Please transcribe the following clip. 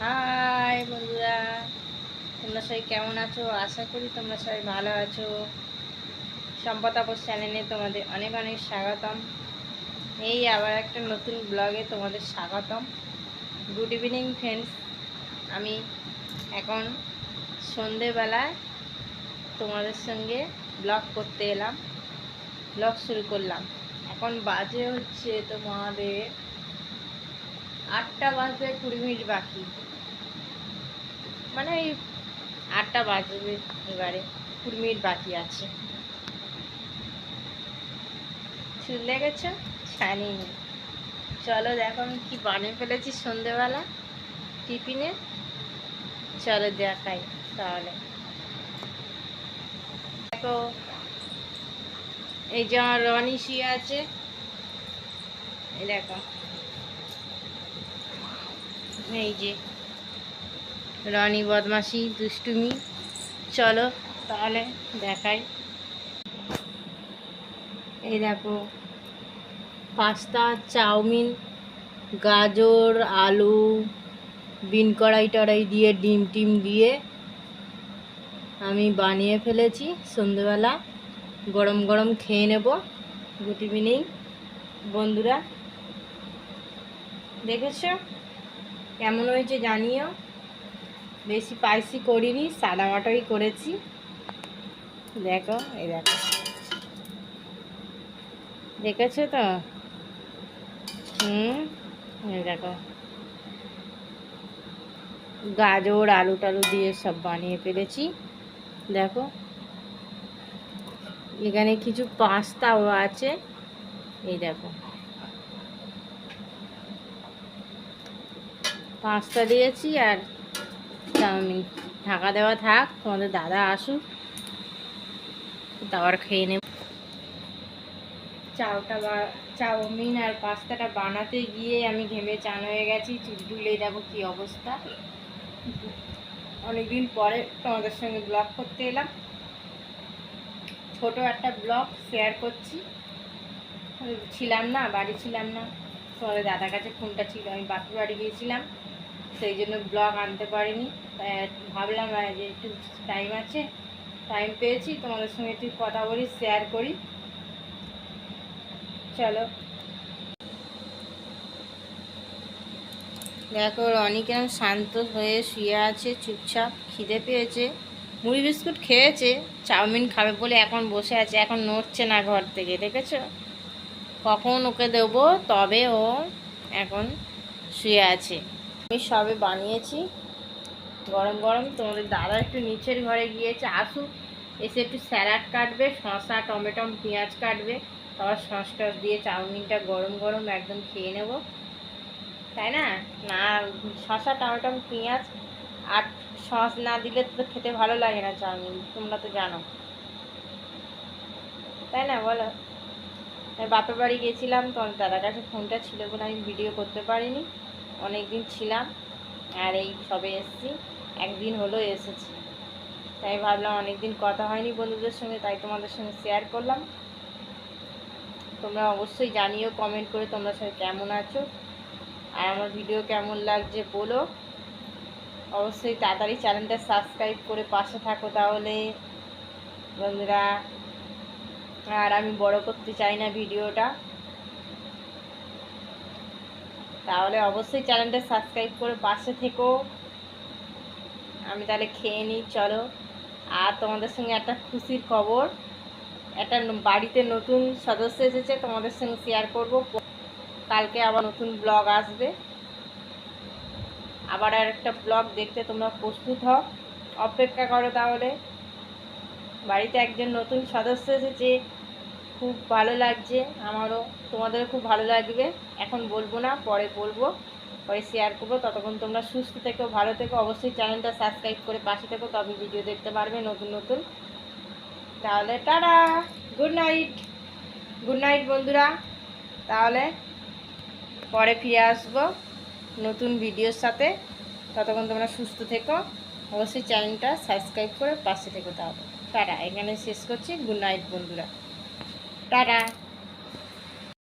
High বন্ধুরা, তোমরা সবাই কেমন আছো? আশা করি তোমরা সবাই ভালো আছো। সম্পদ আপোষ চ্যানেলে তোমাদের অনেক অনেক স্বাগতম। এই আবার একটা নতুন ব্লগে তোমাদের স্বাগতম। গুড ইভিনিং ফ্রেন্ডস আমি এখন সন্ধেবেলায় তোমাদের সঙ্গে ব্লগ করতে এলাম। ব্লগ শুরু করলাম। এখন বাজে হচ্ছে তোমাদের আটটা বাজতে কুড়ি মিনিট বাকি। মানে এই আটটা বাজবে এবারে, কুড়ি মিনিট বাকি আছে। চুল লেগেছ? জানি। চলো দেখো আমি কি বানিয়ে ফেলেছি সন্ধেবেলা টিফিনে। চলো দেখাই তাহলে। দেখো, এই যে আমার রনি শুয়ে আছে। এই দেখো। এই যে রনি বদমাসি দুষ্টুমি। চলো তাহলে দেখাই। এই দেখো, পাস্তা, চাউমিন, গাজর, আলু, বিন কড়াই টড়াই দিয়ে ডিম টিম দিয়ে আমি বানিয়ে ফেলেছি। সন্ধেবেলা গরম গরম খেয়ে নেব। গুড ইভিনিং, বন্ধুরা। দেখেছ? কেমন হয়েছে জানিও? বেশি স্পাইসি করিনি, সাদা মাটাই করেছি। দেখো, এই দেখো। দেখেছ তো? হুম, এই দেখো। গাজর, আলু টালু দিয়ে সব বানিয়ে ফেলেছি। দেখো। এখানে কিছু পাস্তাও আছে। এই দেখো। পাস্তা দিয়েছি আর চাউমিন ঢাকা দেওয়া থাক, তোমাদের দাদা আসুক তারপর খেয়ে নেব। চাউটা বা, চাউমিন আর পাস্তাটা বানাতে গিয়ে আমি ঘেমে চান হয়ে গেছি, চুল টুলে দেখো কী অবস্থা। অনেকদিন পরে তোমাদের সঙ্গে ব্লগ করতে এলাম। ছোট একটা ব্লগ শেয়ার করছি। ছিলাম না, বাড়ি ছিলাম না। তোমাদের দাদার কাছে ফোনটা ছিল, আমি বাপি বাড়ি গিয়েছিলাম। সেই জন্য ব্লগ আনতে পারিনি। ভাবলাম যে একটু টাইম আছে টাইম পেয়েছি, তোমাদের সঙ্গে একটু কথা বলি শেয়ার করি। চলো। দেখো, রনি কেমন শান্ত হয়ে শুয়ে আছে, চুপচাপ খিদে পেয়েছে। মুড়ি বিস্কুট খেয়েছে, চাউমিন খাবে বলে এখন বসে আছে, এখন নড়ছে না ঘর থেকে, দেখেছ? কখন ওকে দেবো? তবে ও এখন শুয়ে আছে। আমি সবে বানিয়েছি। গরম গরম। তোমাদের দাদা একটু নিচের ঘরে গিয়েছে। আসুক, এসে একটু স্যালাড কাটবে, শসা, টমেটো, পেঁয়াজ কাটবে। তারপর সস টস দিয়ে চাউমিনটা গরম গরম একদম খেয়ে নেব। তাই না? না, শসা, টমেটো, পেঁয়াজ আর সস না দিলে তো খেতে ভালো লাগে না চাউমিন। তোমরা তো জানো। তাই না? বলো। বাপের বাড়ি গেছিলাম তোমার দাদার কাছে ফোনটা ছিল বলে আমি ভিডিও করতে পারিনি। অনেক দিন ছিলাম আর এই সবে এসেছি। একদিন হলো এসেছি। তাই ভাবলাম অনেক দিন কথা হয়নি বন্ধুদের সঙ্গে, তাই তোমাদের সঙ্গে শেয়ার করলাম। তোমরা অবশ্যই জানিও কমেন্ট করে তোমরা সবাই কেমন আছো? আর আমার ভিডিও কেমন লাগছে বলো? অবশ্যই তাড়াতাড়ি চ্যানেলটা সাবস্ক্রাইব করে পাশে থাকো তাহলে, বন্ধুরা। আর আমি বড় করতে চাই না ভিডিওটা তাহলে অবশ্যই চ্যানেলটা সাবস্ক্রাইব করে পাশে থেকো। আমি তাহলে খেয়ে নিই, চলো। আর তোমাদের সঙ্গে একটা খুশির খবর। একটা বাড়িতে নতুন সদস্য এসেছে, তোমাদের সঙ্গে শেয়ার করব। কালকে আবার নতুন ব্লগ আসবে। আবার আর একটা ব্লগ দেখতে তোমরা প্রস্তুত হও। অপেক্ষা করো তাহলে। বাড়িতে একজন নতুন সদস্য এসেছে। খুব ভালো লাগছে, আমারও, তোমাদের খুব ভালো লাগবে। এখন বলব না, পরে বলব, পরে শেয়ার করব। ততক্ষণ তোমরা সুস্থ থেকো, ভালো থেকো। অবশ্যই চ্যানেলটা সাবস্ক্রাইব করে পাশে থেকো, তবে ভিডিও দেখতে পারবে নতুন নতুন। তাহলে tata good night good night বন্ধুরা। তাহলে পরে ফিরে আসব নতুন ভিডিওর সাথে। ততক্ষণ তোমরা সুস্থ থেকো, অবশ্যই চ্যানেলটা সাবস্ক্রাইব করে পাশে থেকো তাহলে। টাটা এখানে শেষ করছি। গুড নাইট বন্ধুরা। টাটা